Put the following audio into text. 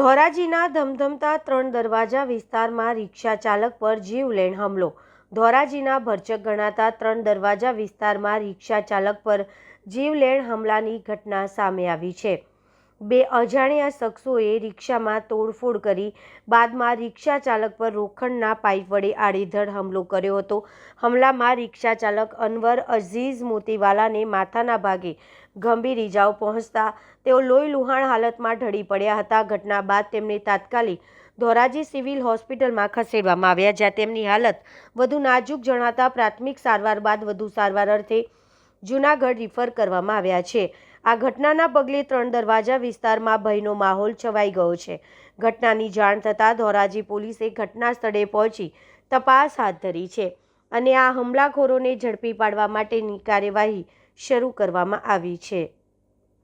ધોરાજીના ધમધમતા ત્રણ દરવાજા વિસ્તારમાં રિક્ષા ચાલક પર જીવલેણ હુમલો. ધોરાજીના ભરચક ગણાતા ત્રણ દરવાજા વિસ્તારમાં રિક્ષા ચાલક પર જીવલેણ હુમલાની ઘટના સામે આવી છે. બે અજાણ્યા શખ્સોએ રિક્ષામાં તોડફોડ કરી બાદમાં રિક્ષા ચાલક પર રોખંડના પાઇપ વડે આડેધડ હુમલો કર્યો હતો. હુમલામાં રિક્ષા ચાલક અનવર અઝીઝ મોતીવાલાને માથાના ભાગે ગંભીર ઇજાઓ પહોંચતા તેઓ લોહી લુહાણ હાલતમાં ઢળી પડ્યા હતા. ઘટના બાદ તેમને તાત્કાલિક ધોરાજી સિવિલ હોસ્પિટલમાં ખસેડવામાં આવ્યા, જ્યાં તેમની હાલત વધુ નાજુક જણાતા પ્રાથમિક સારવાર બાદ વધુ સારવાર અર્થે જૂનાગઢ રિફર કરવામાં આવ્યા છે. આ ઘટનાના પગલે ત્રણ દરવાજા વિસ્તારમાં ભયનો માહોલ છવાઈ ગયો છે. ઘટનાની જાણ થતાં ધોરાજી પોલીસે ઘટના સ્થળે પહોંચી તપાસ હાથ ધરી છે અને આ હુમલાખોરોને ઝડપી પાડવા માટેની કાર્યવાહી શરૂ કરવામાં આવી છે.